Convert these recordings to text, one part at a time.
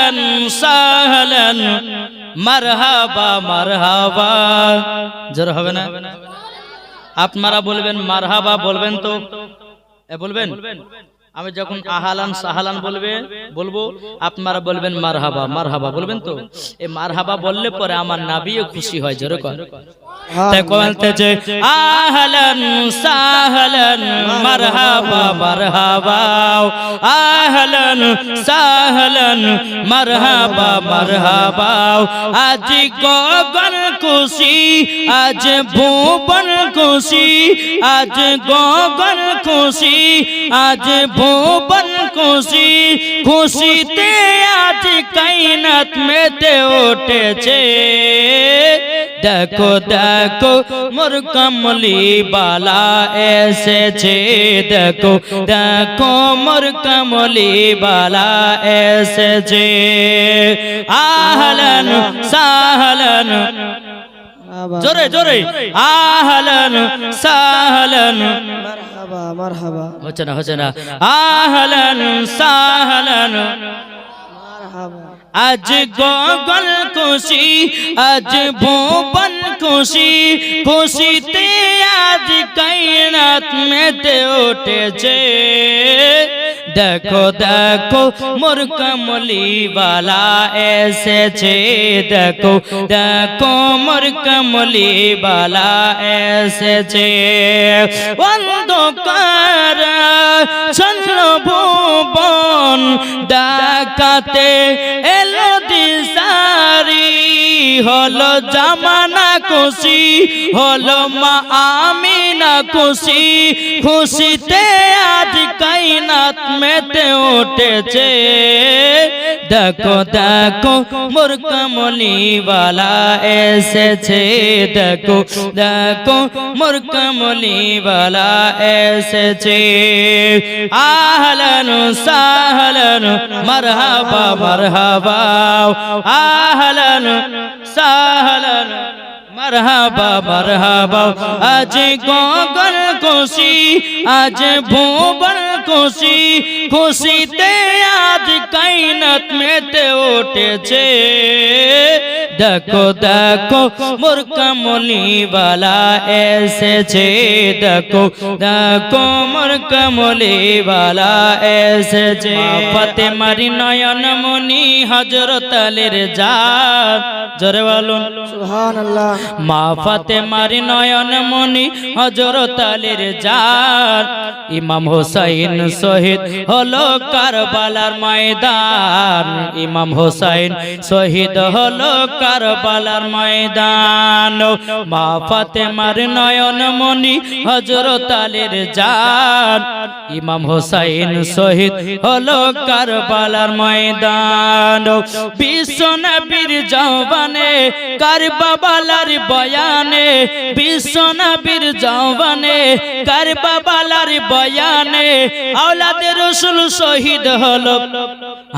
আহলান সাহলান মারহাবা মারহাবা। জোর হবে না? আপনারা বলবেন মারহাবা বলবেন তো? বলবেন? আমি যখন আহালান সাহালান বলবে বলব আপনারা বলবেন মারহাবা মারহাবা বলবেন তো? এই মারহাবা বললে পরে আমার নাবিও খুশি হয় জোরে কর। তাই বলতেছে আহলান সাহলান মারহাবা মারহাবা আহলান সাহলান মারহাবা মারহাবা আজি গগন খুশি আজ ভুবন খুশি আজ গগন খুশি আজ ভুবন খুশি খুশিতে আজ কাইনাত মেতে উঠেছে দেখো দেখো মোর কমলি বালা এসেছে দেখো দেখো মোর কমলি বালা এসেছে আহলান সাহলান জোরে জোরে। আহলান সাহলান। মারহাবা মারহাবা। হচ্ছে না হচ্ছে না। আহলান সাহলান। মারহাবা। আজ গগন খুশি আজ ভুবন খুশি। খুশিতে আজ কায়নাত মেতে উঠেছে। দেখো দেখো মোর বালা এসেছে। দেখো দেখো মোর কমলি বালা এসেছে। অন্ধকার চন্দ্র ভুবন ডাকাতে এলো দিশারি। হলো জামানা খুশি, হলো মা আমিনা খুশি, খুশিতে আজ কাইনাত মেতে উঠেছে। দেখো দেখো মোর কমলি বালা এসেছে। দেখো দেখো মোর কমলি বালা এসেছে। আহলান সাহলান মারহাবা মারহাবা। আহলান সাহলান মারহাবা মারহাবা। আজ গগন খুশি আজ ভুবন খুশি। খুশিতে আজ কাইনাত মেতে উঠেছে। দেখো দেখো মোর বালা এসেছে। দেখো দেখো মোর বালা এসেছে। ফতে মারি নয়ন মনি হজরত আলীর যা জোরে বলুন। সুবহানাল্লাহ। মা ফাতে মারি নয়ন মনি হজরত আলীর জান। ইমাম হোসাইন শহীদ হলো কারবালার ময়দান। ইমাম হোসাইন শহীদ হলো কারবালার ময়দান। মা ফাতে মারি নয়ন মনি হজরত আলীর জান। ইমাম হোসাইন শহীদ হলো কারবালার ময়দান। বিশ্ব নবীর জওয়ানে কারবালার বয়ানে, বিশ্ব নবীর জওয়ানে কারবালার বয়ানে আওলাদে রসুল শহীদ হলো।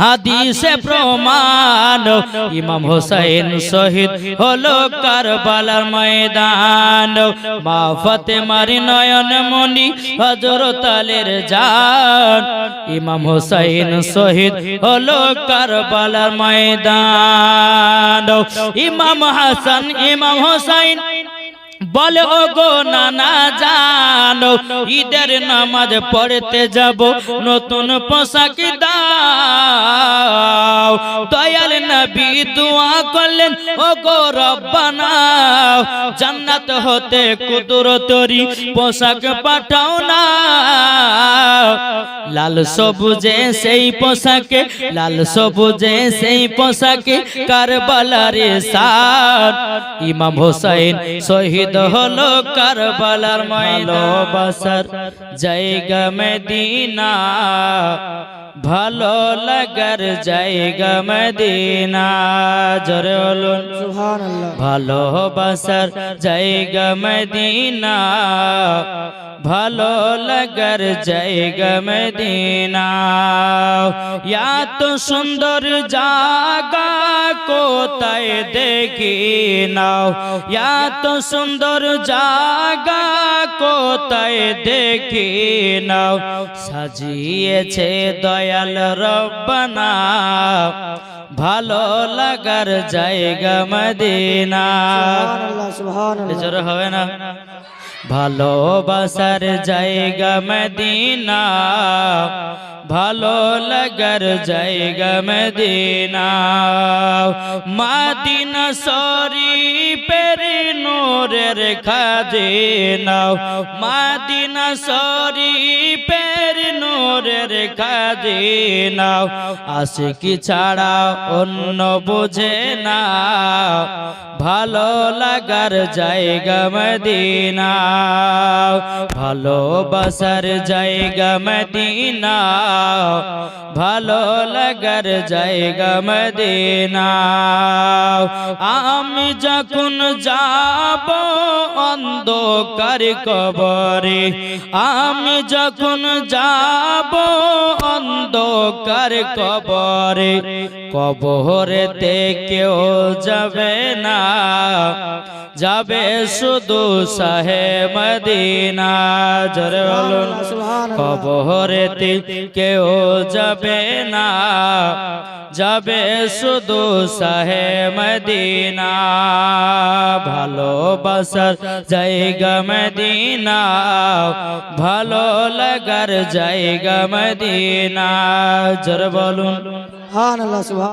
হাদিসে প্রমাণ, ইমাম হোসেন শহীদ হলো কারবালার ময়দান। মা ফাতেমার নয়ন মনি হজরত আলীর জান। ইমাম হোসেন শহীদ হলো কারবালার ময়দান। ইমাম হাসান, ইমাম হোসেন বলে ও গো নানা জানো, ঈদের নামাজ পড়তে যাব, নতুন পোশাক দাও। দয়াল নবী দোয়া করলেন ও গো রব্বানা, জান্নাত হতে কুদরতরি পোশাক পাঠাও না। লাল সবুজে সেই পোশাকে, লাল সবুজে সেই পোশাকে কারবালারে সার ইমাম হোসেন শহীদ হলো কারবালার ভালোবাসার জায়গা মদিনা। ভালো লাগার জায়গা মদিনা। জরে বলুন। ভালোবাসার জায়গা মদিনা। ভালো লাগার জায়গা মদিনা। এত সুন্দর জায়গা কোথায় দেখি নাও। এত সুন্দর জায়গা কোথায় দেখি নাও। সাজিয়েছে দয়াল রব্বানা। ভালো লাগার জায়গা মদিনা। জোর হবে না? ভালোবাসার জায়গা মদিনা। ভালো লাগার জায়গা মদিনা। মাদিনা শরীফের নূরের খাজিনা। মাদিনা শরীফের নূরের নাও আশিকি ছাড়া অন্য বুঝে না ভালো লাগার জায়গা মদিনা। ভালোবাসার জায়গা মদিনা। ভালো লাগার জায়গা মদিনা। আমি যখন যাব অন্ধকার কবরে, আমি যখন যাব অন্ধকার কবরে কবরেতে কেউ যাবে না। যাবে শুধু সাহে মদিনা জরে বলুন কবরেতে কেউ যাবে না যাবে শুধু সাহে মদিনা ভালোবাসার জায়গা মদিনা ভালো লাগার জায়গা মদিনা জোর বলুন